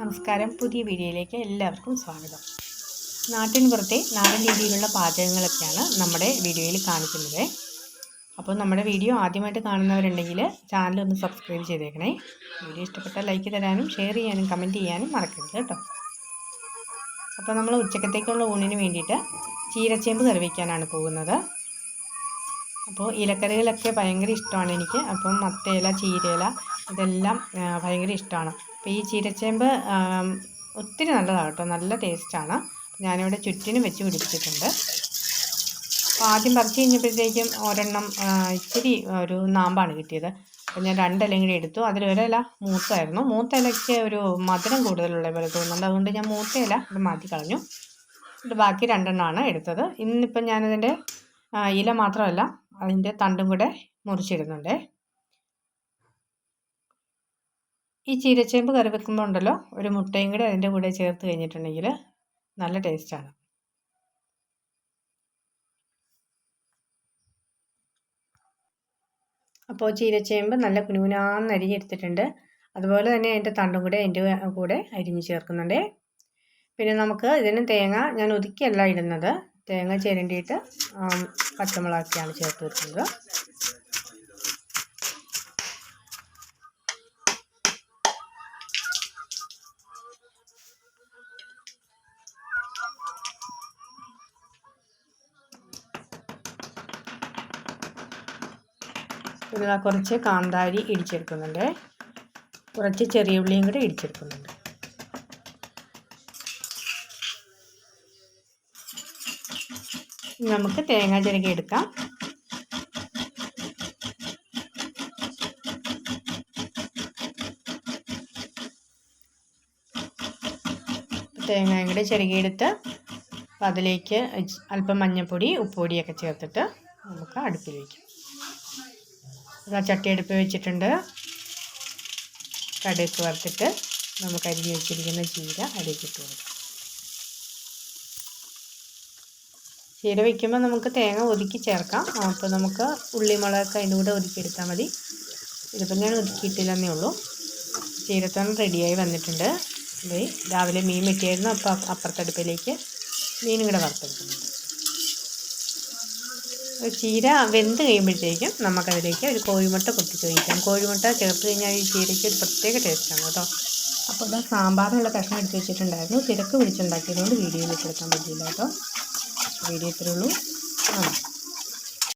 നമസ്കാരം. പുതിയ വീഡിയോയിലേക്ക് എല്ലാവർക്കും സ്വാഗതം. നാട്ടിൻ പുറത്തെ നാടൻ രീതിയിലുള്ള പാചകങ്ങളൊക്കെയാണ് നമ്മുടെ വീഡിയോയിൽ കാണിക്കുന്നത്. അപ്പോൾ നമ്മുടെ വീഡിയോ ആദ്യമായിട്ട് കാണുന്നവരുണ്ടെങ്കിൽ ചാനൽ ഒന്ന് സബ്സ്ക്രൈബ് ചെയ്തേക്കണേ. വീഡിയോ ഇഷ്ടപ്പെട്ടാൽ ലൈക്ക് തരാനും ഷെയർ ചെയ്യാനും കമന്റ് ചെയ്യാനും മറക്കരുത് കേട്ടോ. അപ്പോൾ നമ്മൾ ഉച്ചക്കത്തേക്കുള്ള ഊണിന് വേണ്ടിയിട്ട് ചീരച്ചേമ്പ് കറി വയ്ക്കാനാണ് പോകുന്നത്. അപ്പോൾ ഇലക്കറികളൊക്കെ ഭയങ്കര ഇഷ്ടമാണ് എനിക്ക്. അപ്പം മത്തയില ചീരയില ഇതെല്ലാം ഭയങ്കര ഇഷ്ടമാണ്. അപ്പോൾ ഈ ചീരച്ചേമ്പ് ഒത്തിരി നല്ലതാണ് കേട്ടോ. നല്ല ടേസ്റ്റാണ് ഞാനിവിടെ ചുറ്റിനും വെച്ച് പിടിപ്പിച്ചിട്ടുണ്ട്. അപ്പോൾ ആദ്യം പറിച്ച് കഴിഞ്ഞപ്പോഴത്തേക്കും ഒരെണ്ണം ഇച്ചിരി ഒരു നാമ്പാണ് കിട്ടിയത്. അപ്പോൾ ഞാൻ രണ്ടിലയും കൂടി എടുത്തു. അതിൽ ഒരില മൂത്തായിരുന്നു. മൂത്ത ഒരു മധുരം കൂടുതലുള്ള പോലെ തോന്നുന്നുണ്ട്. അതുകൊണ്ട് ഞാൻ മൂത്ത ഇല മാറ്റി കളഞ്ഞു. ഇത് ബാക്കി രണ്ടെണ്ണമാണ് എടുത്തത്. ഇന്നിപ്പം ഞാനതിന്റെ ഇല മാത്രമല്ല അതിന്റെ തണ്ടും കൂടെ മുറിച്ചിടുന്നുണ്ട്. ഈ ചീരച്ചേമ്പ് കറി വെക്കുമ്പോൾ ഉണ്ടല്ലോ ഒരു മുട്ടയും കൂടി അതിന്റെ കൂടെ ചേർത്ത് കഴിഞ്ഞിട്ടുണ്ടെങ്കിൽ നല്ല ടേസ്റ്റാണ് അപ്പോൾ ചീരച്ചേമ്പ് നല്ല കുനുകുനാന്ന് അരിഞ്ഞെടുത്തിട്ടുണ്ട് അതുപോലെ തന്നെ അതിന്റെ തണ്ടും കൂടെ അതിന്റെ കൂടെ അരിഞ്ഞ് ചേർക്കുന്നുണ്ട്. പിന്നെ നമുക്ക് ഇതിന് തേങ്ങ ഞാൻ ഒതുക്കിയല്ല ഇടുന്നത്. തേങ്ങ ചിരണ്ടിയിട്ട് പച്ചമുളകൊക്കെയാണ് ചേർത്ത് വെക്കുന്നത്. പിന്നെ കുറച്ച് കാന്താരി ഇടിച്ചെടുക്കുന്നുണ്ട്. കുറച്ച് ചെറിയ ഉള്ളിയും കൂടെ ഇടിച്ചെടുക്കുന്നുണ്ട്. നമുക്ക് തേങ്ങ ചിരകി എടുക്കാം. തേങ്ങയും കൂടെ ചിരകിയെടുത്ത് അതിലേക്ക് അല്പം മഞ്ഞൾപ്പൊടി ഉപ്പുപൊടിയൊക്കെ ചേർത്തിട്ട് നമുക്ക് അടുപ്പിൽ വയ്ക്കാം ചട്ടി അടുപ്പ് വെച്ചിട്ടുണ്ട്. കടുക്ക് വറുത്തിട്ട് നമുക്ക് അരിഞ്ഞ് വെച്ചിരിക്കുന്ന ചീര അരിയിട്ടിട്ട് കൊടുക്കാം. ചീര വയ്ക്കുമ്പോൾ നമുക്ക് തേങ്ങ ഒതുക്കി ചേർക്കാം. അപ്പോൾ നമുക്ക് ഉള്ളിമുളകൊക്കെ അതിന്റെ കൂടെ ഒതുക്കിയെടുത്താൽ മതി. ഇതിപ്പോൾ ഞാൻ ഒതുക്കിയിട്ടില്ലെന്നേ ഉള്ളൂ. ചീരത്തോളം റെഡിയായി വന്നിട്ടുണ്ട്. രാവിലെ മീൻ വെട്ടിയായിരുന്നു. അപ്പോൾ അപ്പുറത്തടുപ്പിലേക്ക് മീനും കൂടെ വറുത്തെടുക്കുന്നുണ്ട്. ചീര വെന്ത് കഴിയുമ്പോഴത്തേക്കും നമുക്കതിലേക്ക് ഒരു കോഴിമുട്ട പൊട്ടിച്ച് വയ്ക്കാം കോഴിമുട്ട ചേർത്ത് കഴിഞ്ഞാൽ ഈ ചീരയ്ക്ക് ഒരു പ്രത്യേക ടേസ്റ്റാണ് കേട്ടോ. അപ്പോൾ ഇതാ സാമ്പാറിനുള്ള കഷ്ണം എടുത്ത് വെച്ചിട്ടുണ്ടായിരുന്നു. തിരക്ക് പിടിച്ചുണ്ടാക്കിയതുകൊണ്ട് വീഡിയോയിൽ എടുക്കാൻ പറ്റിയില്ല കേട്ടോ. വീഡിയോ ഇത്രയുള്ളൂ നന്ദി.